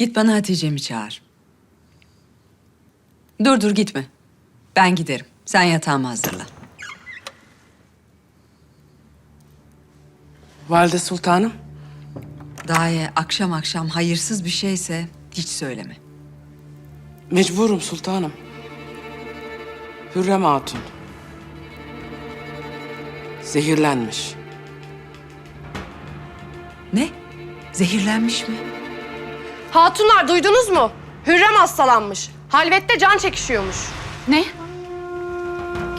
Git bana Hatice'mi çağır. Dur dur gitme. Ben giderim. Sen yatağımı hazırla. Valide Sultanım. Daye akşam akşam hayırsız bir şeyse hiç söyleme. Mecburum sultanım. Hürrem Hatun. Zehirlenmiş. Ne? Zehirlenmiş mi? Hatunlar duydunuz mu? Hürrem hastalanmış. Halvette can çekişiyormuş. Ne?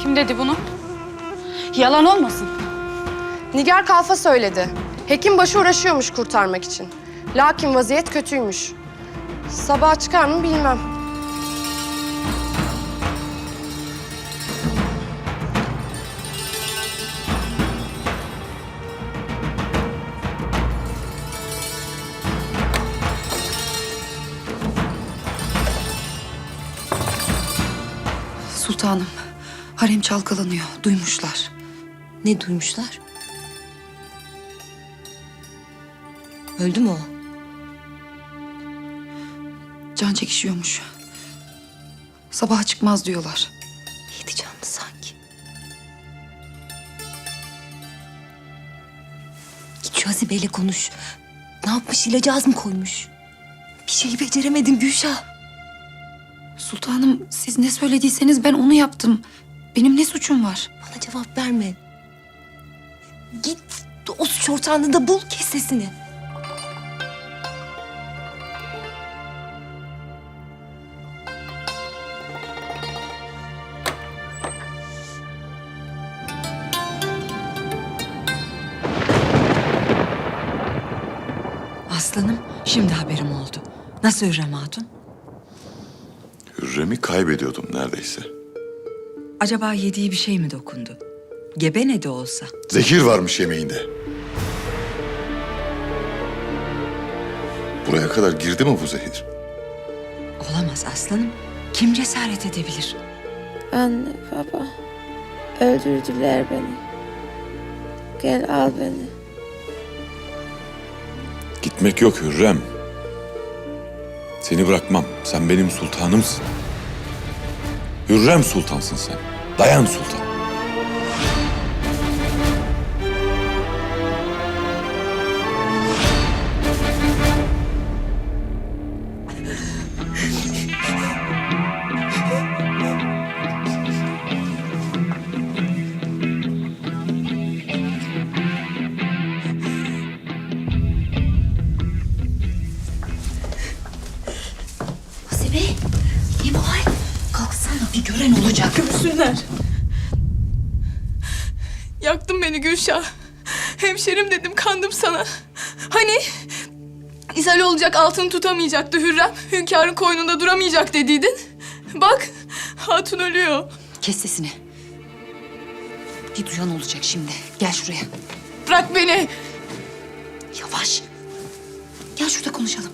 Kim dedi bunu? Yalan olmasın. Nigar Kalfa söyledi. Hekim başı uğraşıyormuş kurtarmak için. Lakin vaziyet kötüymüş. Sabah çıkar mı bilmem. Harem çalkalanıyor. Duymuşlar. Ne duymuşlar? Öldü mü o? Can çekişiyormuş. Sabaha çıkmaz diyorlar. Yedi canlı sanki. Git şu Hazibe'yle konuş. Ne yapmış ilacı az mı koymuş? Bir şeyi beceremedin Gülşah. Sultanım, siz ne söylediyseniz ben onu yaptım. Benim ne suçum var? Bana cevap verme. Git o suç ortağını da bul kes sesini. Aslanım şimdi haberim oldu. Nasıl Hürrem Hatun? Hürrem'i kaybediyordum neredeyse. Acaba yediği bir şey mi dokundu? Gebe ne de olsa. Zehir varmış yemeğinde. Buraya kadar girdi mi bu zehir? Olamaz aslanım. Kim cesaret edebilir? Anne, baba. Öldürdüler beni. Gel al beni. Gitmek yok Hürrem. Seni bırakmam. Sen benim sultanımsın. Hürrem sultansın sen. Dayan sultan. İshal olacak altını tutamayacaktı Hürrem. Hünkârın koynunda duramayacak dediydin. Bak hatun ölüyor. Kes sesini. Bir duyan olacak şimdi. Gel şuraya. Bırak beni. Yavaş. Gel şurada konuşalım.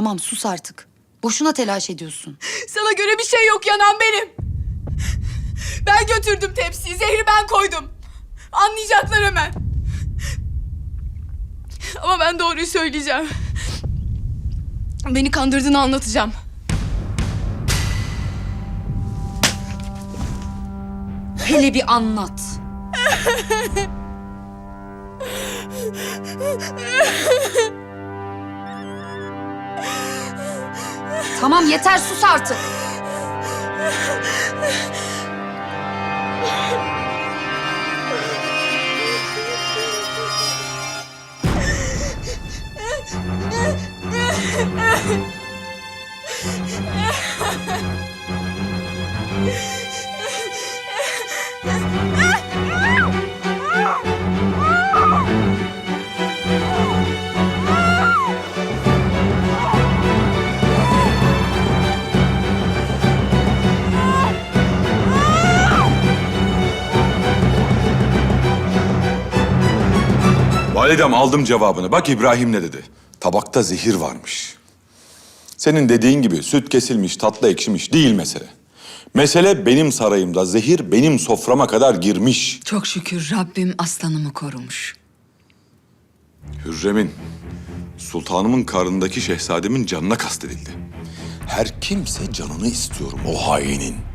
Tamam sus artık. Boşuna telaş ediyorsun. Sana göre bir şey yok yanan benim. Ben götürdüm tepsiyi. Zehri ben koydum. Anlayacaklar hemen. Ama ben doğruyu söyleyeceğim. Beni kandırdığını anlatacağım. Hele bir anlat. tamam yeter sus artık. Validem aldım cevabını. Bak İbrahim ne dedi. Tabakta zehir varmış. Senin dediğin gibi süt kesilmiş, tatlı ekşimiş değil mesele. Mesele benim sarayımda zehir benim soframa kadar girmiş. Çok şükür Rabbim aslanımı korumuş. Hürrem'in, sultanımın karnındaki şehzademin canına kastedildi. Her kimse canını istiyorum o hainin.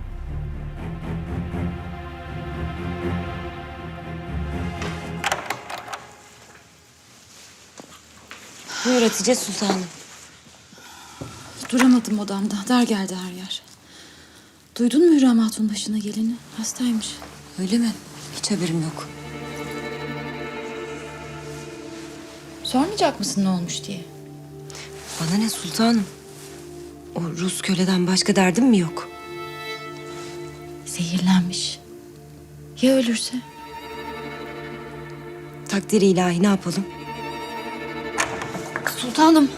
Buyur Hatice Sultanım. Duramadım odamda. Dar geldi her yer. Duydun mu Hürrem Hatun başına geleni? Hastaymış. Öyle mi? Hiç haberim yok. Sormayacak mısın ne olmuş diye? Bana ne sultanım? O Rus köleden başka derdim mi yok? Zehirlenmiş. Ya ölürse? Takdiri ilahi ne yapalım? Sultanım.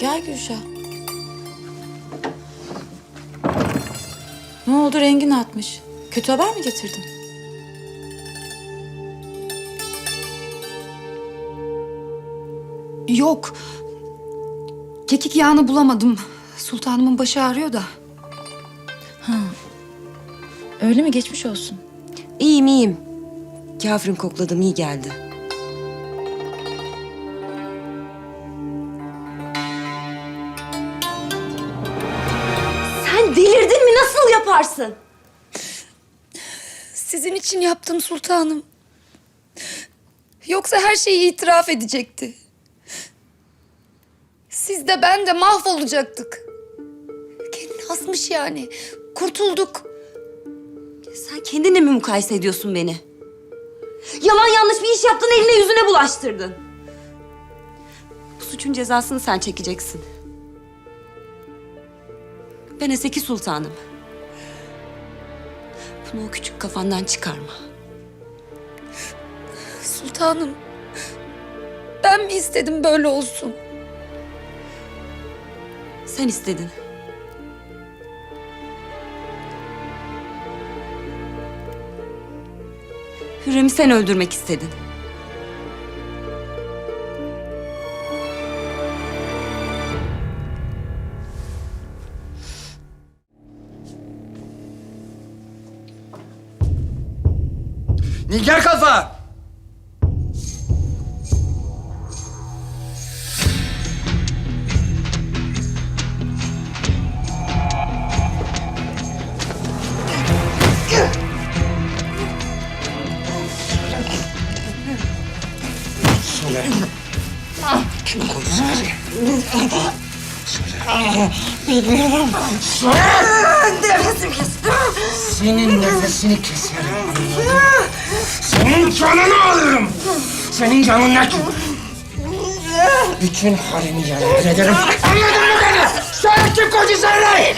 Gel Gülşah. Ne oldu rengin atmış? Kötü haber mi getirdin? Yok. Kekik yağını bulamadım. Sultanımın başı ağrıyor da. Ha. Öyle mi? Geçmiş olsun. İyiyim iyiyim. Kafirin kokladım iyi geldi. Sen delirdin mi? Nasıl yaparsın? Sizin için yaptım sultanım. Yoksa her şeyi itiraf edecekti. Siz de ben de mahvolacaktık. Kendini asmış yani. Kurtulduk. Sen kendinle mi mukayese ediyorsun beni? Yalan yanlış bir iş yaptın, eline yüzüne bulaştırdın. Bu suçun cezasını sen çekeceksin. Ben Eseki Sultanım. Bunu o küçük kafandan çıkarma. Sultanım. Ben mi istedim böyle olsun? Sen istedin. Hürrem'i sen öldürmek istedin. Nigar kafa! Senin nefesini keserim. Senin canını alırım. Senin canın ne ki? Bütün halini yerle ederim. Anladın mı beni? Sen kim kocu sarılar?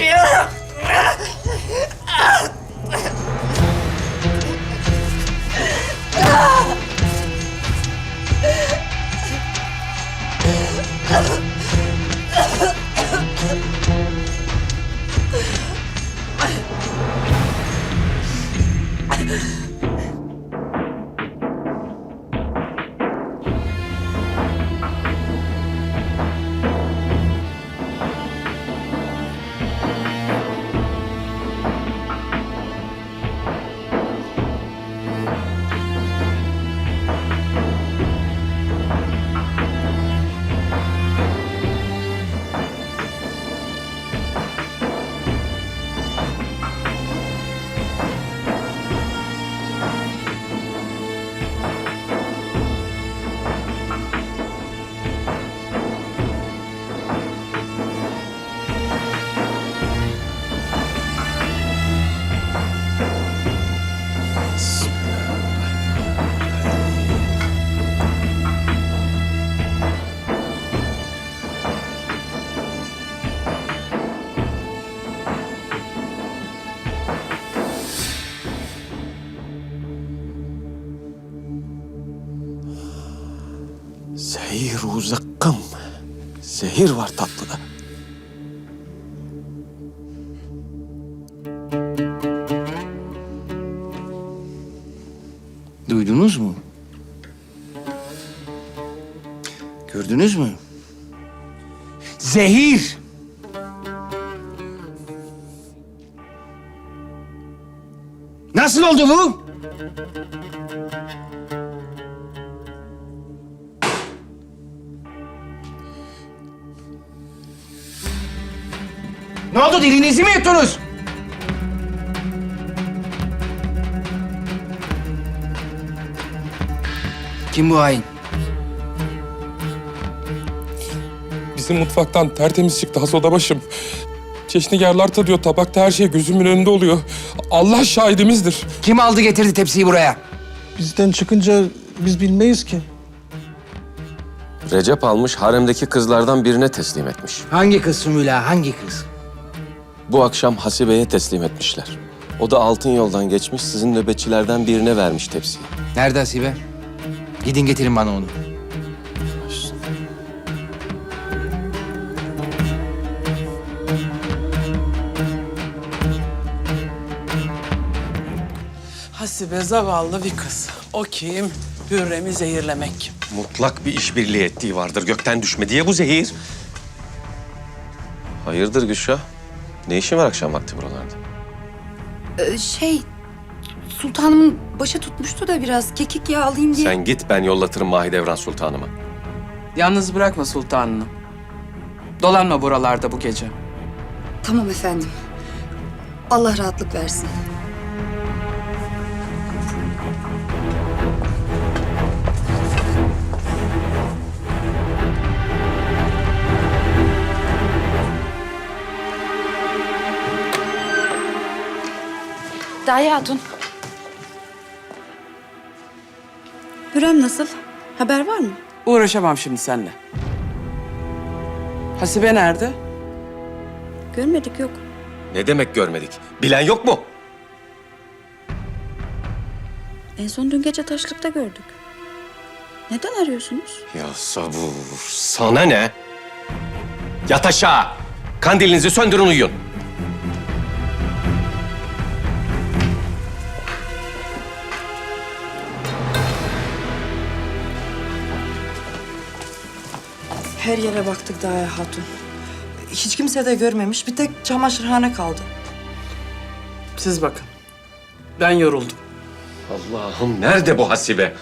Zehir var tatlıda. Duydunuz mu? Gördünüz mü? Zehir. Nasıl oldu bu? Ne oldu dilinizi mi yuttunuz? Kim bu hain? Bizim mutfaktan tertemiz çıktı has oda başım. Çeşnigarlar tadıyor tabakta her şey gözümün önünde oluyor. Allah şahidimizdir. Kim aldı getirdi tepsiyi buraya? Bizden çıkınca biz bilmeyiz ki. Recep almış haremdeki kızlardan birine teslim etmiş. Hangi kız Sümüla, hangi kız? Bu akşam Hasibe'ye teslim etmişler. O da altın yoldan geçmiş sizin nöbetçilerden birine vermiş tepsiyi. Nerede Asibe? Gidin getirin bana onu. Hasibe zavallı bir kız. O kim? Hürrem'i zehirlemek kim? Mutlak bir işbirliği ettiği vardır gökten düşme diye bu zehir. Hayırdır Gülşah? Ne işin var akşam vakti buralarda? Ee, şey, sultanımın başı tutmuştu da biraz kekik yağı alayım diye. Sen git ben yollatırım Mahidevran Sultanıma. Yalnız bırakma sultanını. Dolanma buralarda bu gece. Tamam efendim. Allah rahatlık versin. Daye Hatun. Hürrem nasıl? Haber var mı? Uğraşamam şimdi seninle. Hasibe nerede? Görmedik yok. Ne demek görmedik? Bilen yok mu? En son dün gece taşlıkta gördük. Neden arıyorsunuz? Ya sabur, sana ne? Yat aşağı. Kandilinizi söndürün uyuyun. Her yere baktık Daya Hatun. Hiç kimse de görmemiş. Bir tek çamaşırhane kaldı. Siz bakın. Ben yoruldum. Allah'ım nerede bu hasibe?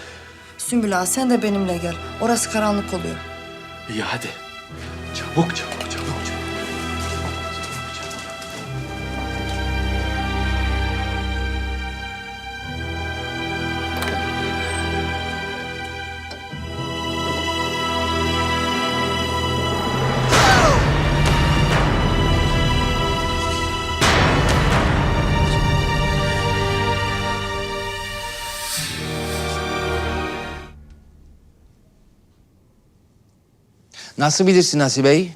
Sümbül Ağa sen de benimle gel. Orası karanlık oluyor. İyi hadi. Çabuk çabuk çabuk çabuk. Nasıl bilirsin Asibe'yi?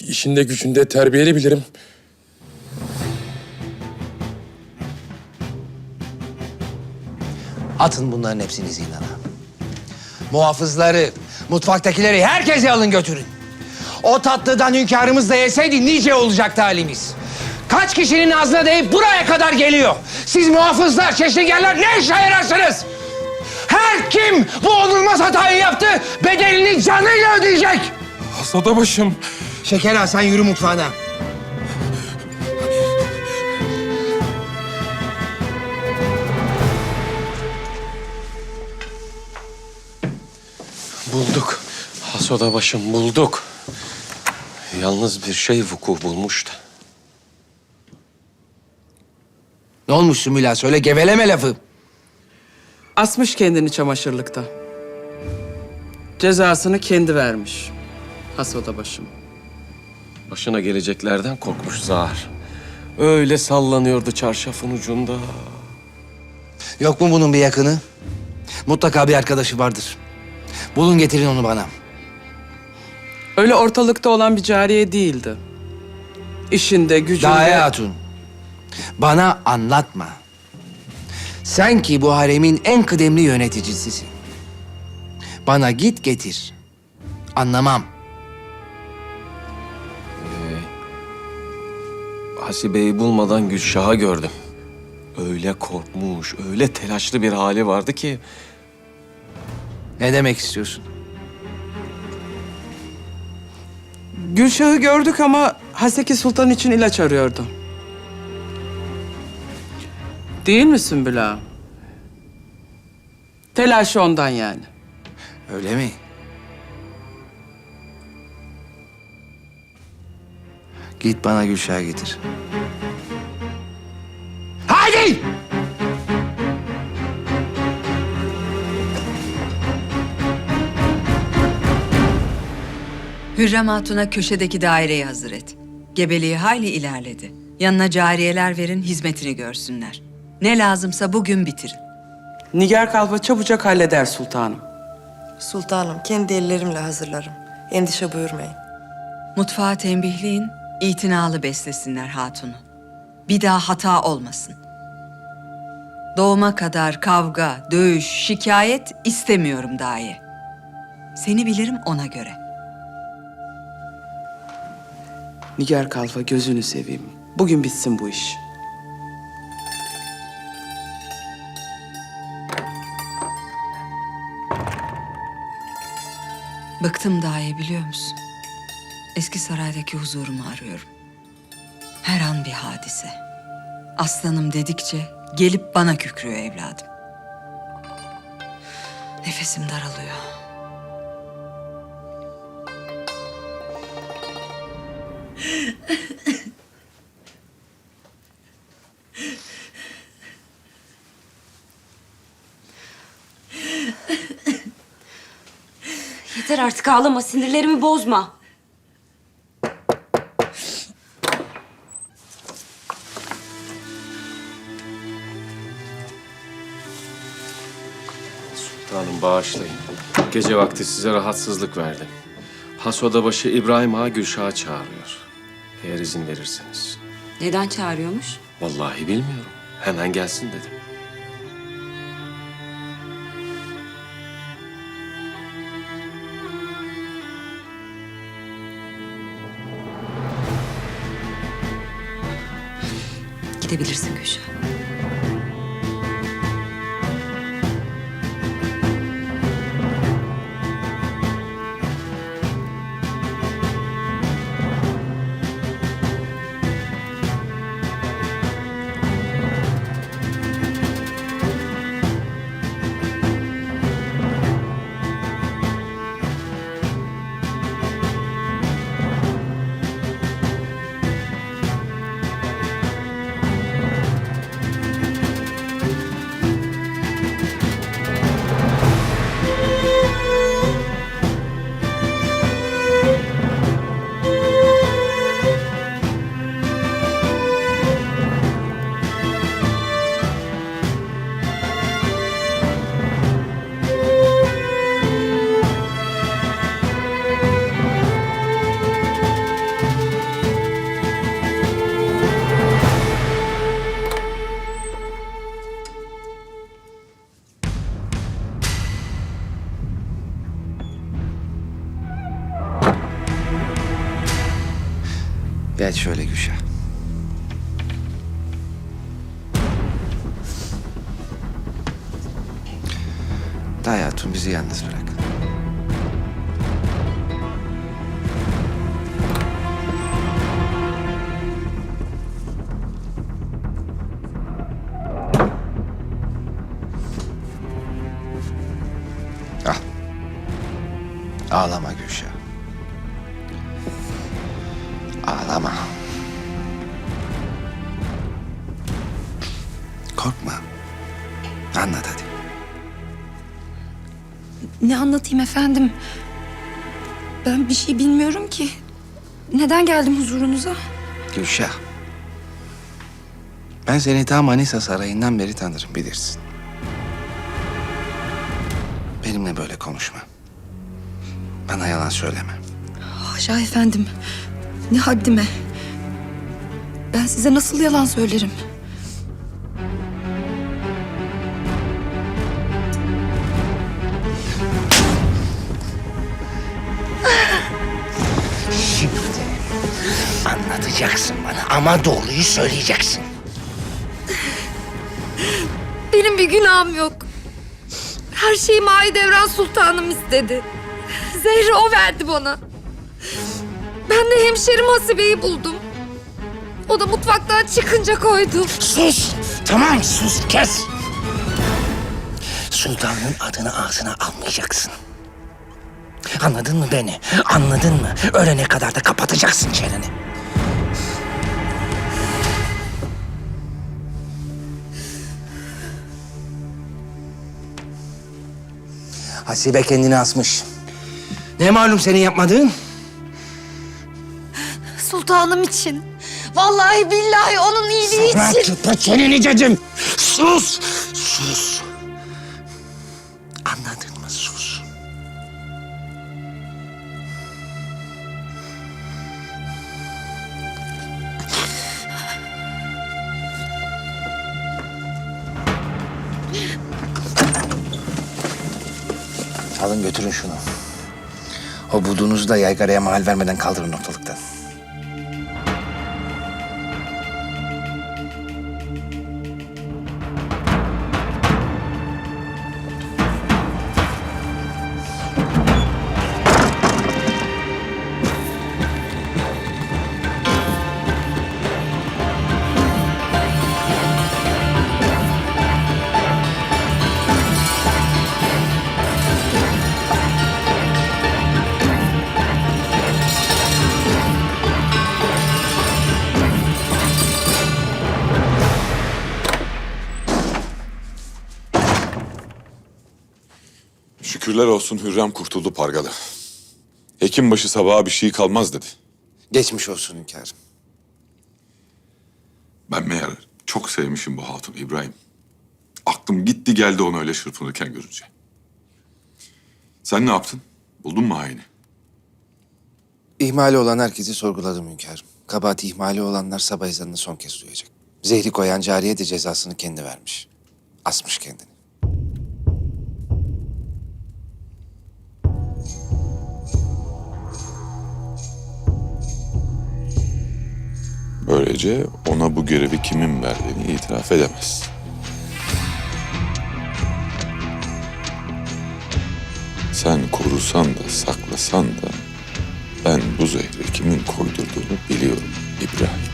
İşinde gücünde terbiyeli bilirim. Atın bunların hepsini zindana. Muhafızları, mutfaktakileri herkese alın götürün. O tatlıdan hünkârımız da yeseydi nice olacaktı halimiz. Kaç kişinin ağzına değip buraya kadar geliyor. Siz muhafızlar, çeşnigarlar ne işe yararsınız? Her kim bu onulmaz hatayı yaptı bedelini canıyla ödeyecek. Has oda başım. Şeker Ağa, sen yürü mutfağına. Bulduk. Hasoda başım bulduk. Yalnız bir şey vuku bulmuş da. Ne olmuş Sümüla? Söyle geveleme lafı. Asmış kendini çamaşırlıkta. Cezasını kendi vermiş. Hasoda başım. Başına geleceklerden korkmuş zar. Öyle sallanıyordu çarşafın ucunda. Yok mu bunun bir yakını? Mutlaka bir arkadaşı vardır. Bulun getirin onu bana. Öyle ortalıkta olan bir cariye değildi. İşinde, gücünde... Daye Hatun. Bana anlatma. Sen ki bu haremin en kıdemli yöneticisisin. Bana git getir. Anlamam. Ee, Hasibe'yi bulmadan Gülşah'ı gördüm. Öyle korkmuş, öyle telaşlı bir hali vardı ki... Ne demek istiyorsun? Gülşah'ı gördük ama Haseki Sultan için ilaç arıyordu. Değil mi Sümbül Ağa? Telaşı ondan yani. Öyle mi? Git bana Gülşah'ı getir. Haydi! Hürrem Hatun'a köşedeki daireyi hazır et. Gebeliği hayli ilerledi. Yanına cariyeler verin, hizmetini görsünler. Ne lazımsa bugün bitirin. Nigar Kalfa çabucak halleder sultanım. Sultanım kendi ellerimle hazırlarım. Endişe buyurmayın. Mutfağı tembihleyin, itinalı beslesinler hatunu. Bir daha hata olmasın. Doğuma kadar kavga, dövüş, şikayet istemiyorum dahi. Seni bilirim ona göre. Nigar Kalfa gözünü seveyim. Bugün bitsin bu iş. Bıktım dahi biliyor musun? Eski saraydaki huzurumu arıyorum. Her an bir hadise. Aslanım dedikçe gelip bana kükrüyor evladım. Nefesim daralıyor. Artık ağlama, sinirlerimi bozma. Sultanım bağışlayın. Gece vakti size rahatsızlık verdim. Has odabaşı İbrahim Ağa Gülşah'ı çağırıyor. Eğer izin verirseniz. Neden çağırıyormuş? Vallahi bilmiyorum. Hemen gelsin dedim. Gidebilirsin Gülşah. Ağlama Gülşah. Ağlama. Korkma. Anlat hadi. Ne anlatayım efendim? Ben bir şey bilmiyorum ki. Neden geldim huzurunuza? Gülşah. Ben seni ta Manisa Sarayı'ndan beri tanırım bilirsin. Benimle böyle konuşma. Bana yalan söyleme. Haşa efendim. Ne haddime. Ben size nasıl yalan söylerim? Şimdi anlatacaksın bana ama doğruyu söyleyeceksin. Benim bir günahım yok. Her şeyi Mahidevran Sultanım istedi. Zehri o verdi bana. Ben de hemşerim Hasibe'yi buldum. O da mutfaktan çıkınca koydu. Sus! Tamam sus kes! Sultanın adını ağzına almayacaksın. Anladın mı beni? Anladın mı? Ölene kadar da kapatacaksın çeneni. Hasibe kendini asmış. Ne malum senin yapmadığın? Sultanım için. Vallahi billahi onun iyiliği Sana için. kıpır çeneni dedim. Sus! Sus! Anladın mı? Sus. Alın götürün şunu. O bulduğunuzu da yaygaraya mahal vermeden kaldırın ortalıktan. Şükürler olsun Hürrem kurtuldu pargalı. Hekimbaşı sabaha bir şey kalmaz dedi. Geçmiş olsun hünkârım. Ben meğer çok sevmişim bu hatun İbrahim. Aklım gitti geldi onu öyle çırpınırken görünce. Sen ne yaptın? Buldun mu haini? İhmali olan herkesi sorguladım hünkârım. Kabahati ihmali olanlar sabah ezanını son kez duyacak. Zehri koyan cariye de cezasını kendi vermiş. Asmış kendini. Böylece ona bu görevi kimin verdiğini itiraf edemez. Sen korusan da saklasan da ben bu zehri kimin koydurduğunu biliyorum İbrahim.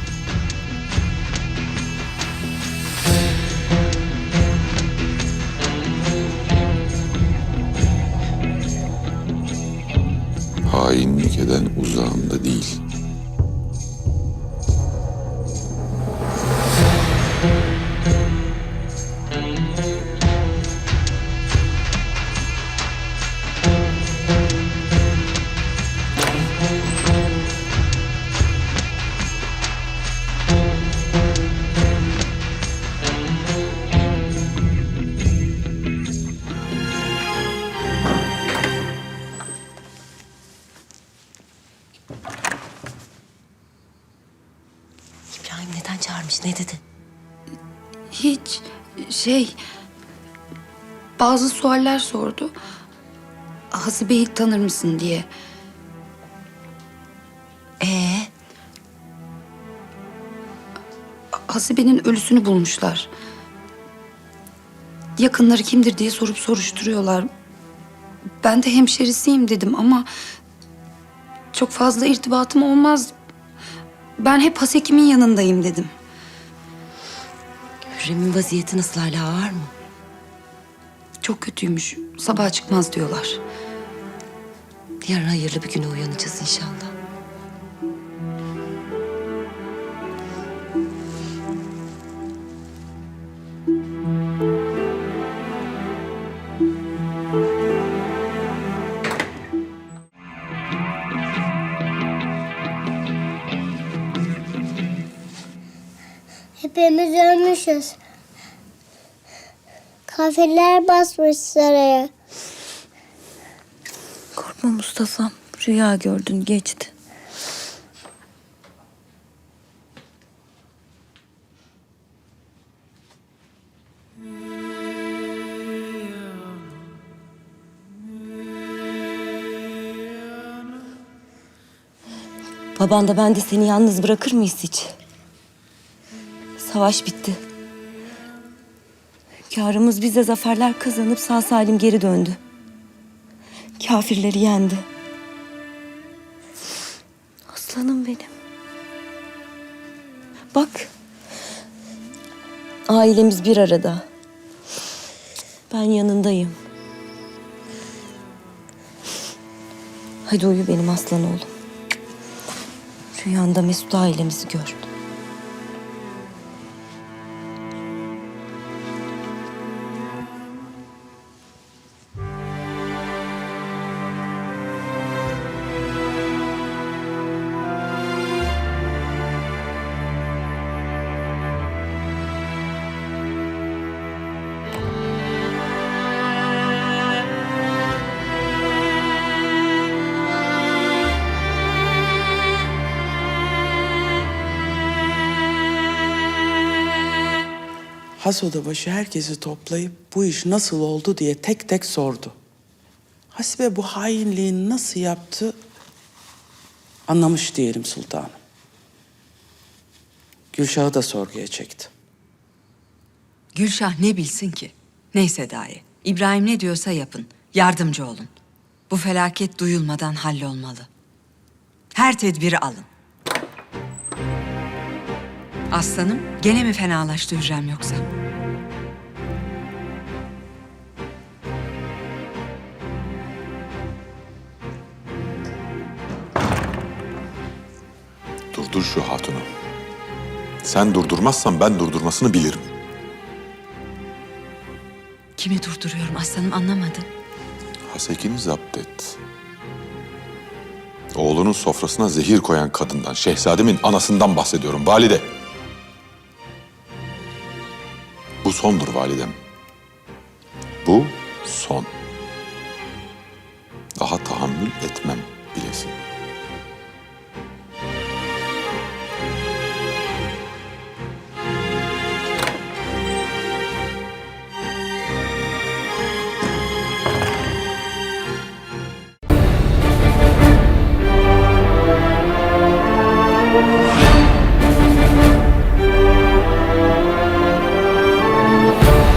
Hainlik eden uzağımda değil. Ne dedi? Hiç şey... Bazı sualler sordu. Hasibe'yi tanır mısın diye. Ee, Hasibe'nin ölüsünü bulmuşlar. Yakınları kimdir diye sorup soruşturuyorlar. Ben de hemşerisiyim dedim ama çok fazla irtibatım olmaz. Ben hep Hasekim'in yanındayım dedim. Hürrem'in vaziyeti nasıl hala var mı? Çok kötüymüş. Sabah çıkmaz diyorlar. Yarın hayırlı bir güne uyanacağız inşallah. Ölmüşüz. Kafirler basmış saraya. Korkma Mustafa. Rüya gördün geçti. Baban da ben de seni yalnız bırakır mıyız hiç? Savaş bitti. Hünkârımız bize zaferler kazanıp sağ salim geri döndü. Kafirleri yendi. Aslanım benim. Bak. Ailemiz bir arada. Ben yanındayım. Hadi uyu benim aslan oğlum. Rüyanda Mesut ailemizi gör. Has odabaşı herkesi toplayıp bu iş nasıl oldu diye tek tek sordu. Hasibe bu hainliği nasıl yaptı anlamış diyelim sultanım. Gülşah'ı da sorguya çekti. Gülşah ne bilsin ki? Neyse dahi. İbrahim ne diyorsa yapın. Yardımcı olun. Bu felaket duyulmadan hallolmalı. Her tedbiri alın. Aslanım gene mi fenalaştı Hürrem yoksa? Durdur şu hatunu. Sen durdurmazsan ben durdurmasını bilirim. Kimi durduruyorum aslanım anlamadım. Hasekini zapt et. Oğlunun sofrasına zehir koyan kadından, şehzademin anasından bahsediyorum valide. Bu sondur validem. Bu son. Daha tahammül etmem bilesin.